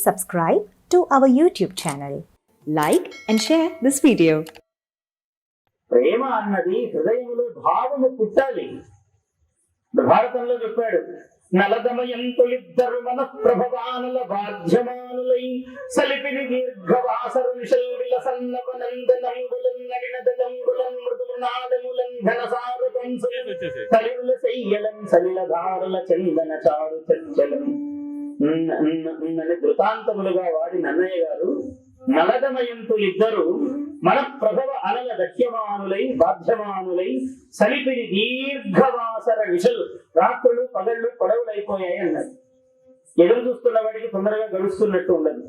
subscribe to our YouTube channel. Like and share this video. ప్రేమ అన్నది హృదయంలో భావము పుట్టాలి భారతంలో చెప్పాడు నలదమయం తొలిద్దరు మన ప్రభవానుల బాధ్యమానులై సలిపిని దీర్ఘవాసర విషల్విల సన్నవనందనంబులన్ నడినదంబులన్ మృదునాదములన్ ఘనసారు కంసులు కలిరుల శయ్యలం సలిలధారుల చందన చారు చంచలం వృతాంతములుగా వాడి నన్నయ్య గారు నలదమయంతులు ఇద్దరు మన ప్రభవ అనల దక్ష్యమానులై బాధ్యమానులై సలిపిని దీర్ఘవాసర విషలు రాత్రులు పగళ్ళు పొడవులైపోయాయి అన్నారు ఎదురు చూస్తున్న వాడికి తొందరగా గడుస్తున్నట్టు ఉండదు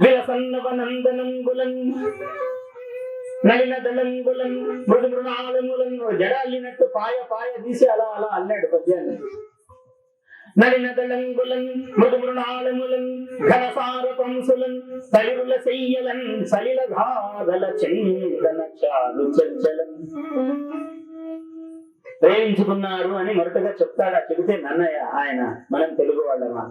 విలసన్నవనందనంబులన్ నలిన దళంబులన్ మృదు మృణాలములన్ జడ అల్లినట్టు పాయ పాయ తీసి అలా అలా అల్లాడు పద్యాన్ని నలిన దళంబులన్ మృదు మృణాలములన్ ఘనసార పంసులన్ తలిరుల చెయ్యలన్ సలిల ఘాదల చందన చాలు చంచలం ప్రేమించుకున్నారు అని మొరటుగా చెప్తాడా. చెబితే నన్నయ్య ఆయన మనం తెలుగు వాళ్ళమా?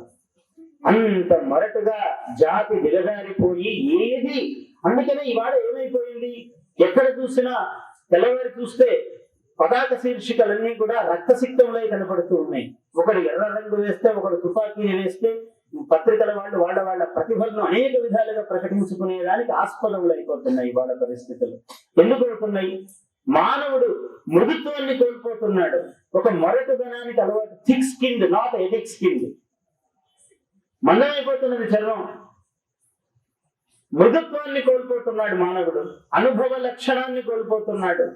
అంత మొరటుగా జాతి దిగజారిపోయి ఏది? అందుకనే ఇవాళ ఏమైపోయింది? ఎక్కడ చూసినా తెల్లవారి చూస్తే పతాక శీర్షికలన్నీ కూడా రక్తసిక్తంలో కనపడుతూ ఉన్నాయి. ఒకడు ఎర్ర రంగు వేస్తే ఒకడు తుపాకీని వేస్తే పత్రికల వాళ్ళు వాళ్ళ వాళ్ళ ప్రతిభలను అనేక విధాలుగా ప్రకటించుకునేదానికి ఆస్పదములు అయిపోతున్నాయి వాళ్ళ పరిస్థితులు. ఎందుకు అవుతున్నాయి మానవుడు మృదుత్వాన్ని కోల్పోతున్నాడు. ఒక మొరటుదనానికి అలవాటు thick skin not ethic skin మందమైపోతున్నది చర్మం. మృదుత్వాన్ని కోల్పోతున్నాడు మానవుడు. అనుభవ లక్షణాన్ని కోల్పోతున్నాడు.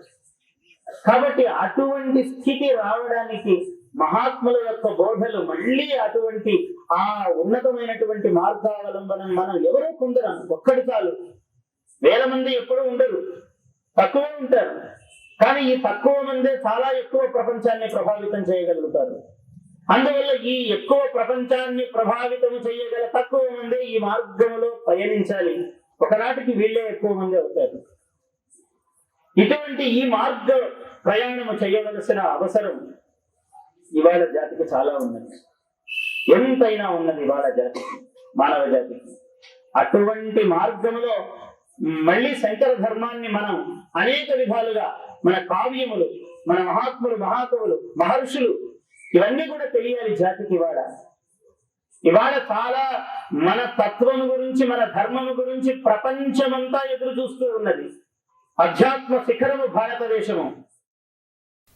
కాబట్టి అటువంటి స్థితి రావడానికి మహాత్ముల యొక్క బోధలు మళ్ళీ అటువంటి ఆ ఉన్నతమైనటువంటి మార్గావలంబనం మనం ఎవరో కొందరం ఒక్కడి చాలు. వేల మంది ఎప్పుడూ ఉండరు. తక్కువ ఉంటారు. కానీ ఈ తక్కువ మందే చాలా ఎక్కువ ప్రపంచాన్ని ప్రభావితం చేయగలుగుతారు. అందువల్ల ఈ ఎక్కువ ప్రపంచాన్ని ప్రభావితం చేయగల తక్కువ మంది ఈ మార్గంలో పయనించాలి. ఒకనాటికి వీళ్ళే ఎక్కువ మంది అవుతారు. ఇటువంటి ఈ మార్గ ప్రయాణము చేయవలసిన అవసరం ఇవాళ జాతికి చాలా ఉన్నది. ఎంతైనా ఉన్నది ఇవాళ జాతికి మానవ జాతికి. అటువంటి మార్గములో మళ్ళీ శంకర ధర్మాన్ని మనం అనేక విధాలుగా మన కావ్యములు మన మహాత్ములు మహాకవులు మహర్షులు ఇవన్నీ కూడా తెలియాలి జాతికి ఇవాళ. ఇవాళ చాలా మన తత్వము గురించి మన ధర్మము గురించి ప్రపంచమంతా ఎదురు చూస్తూ ఉన్నది. అధ్యాత్మ శిఖరము భారతదేశము.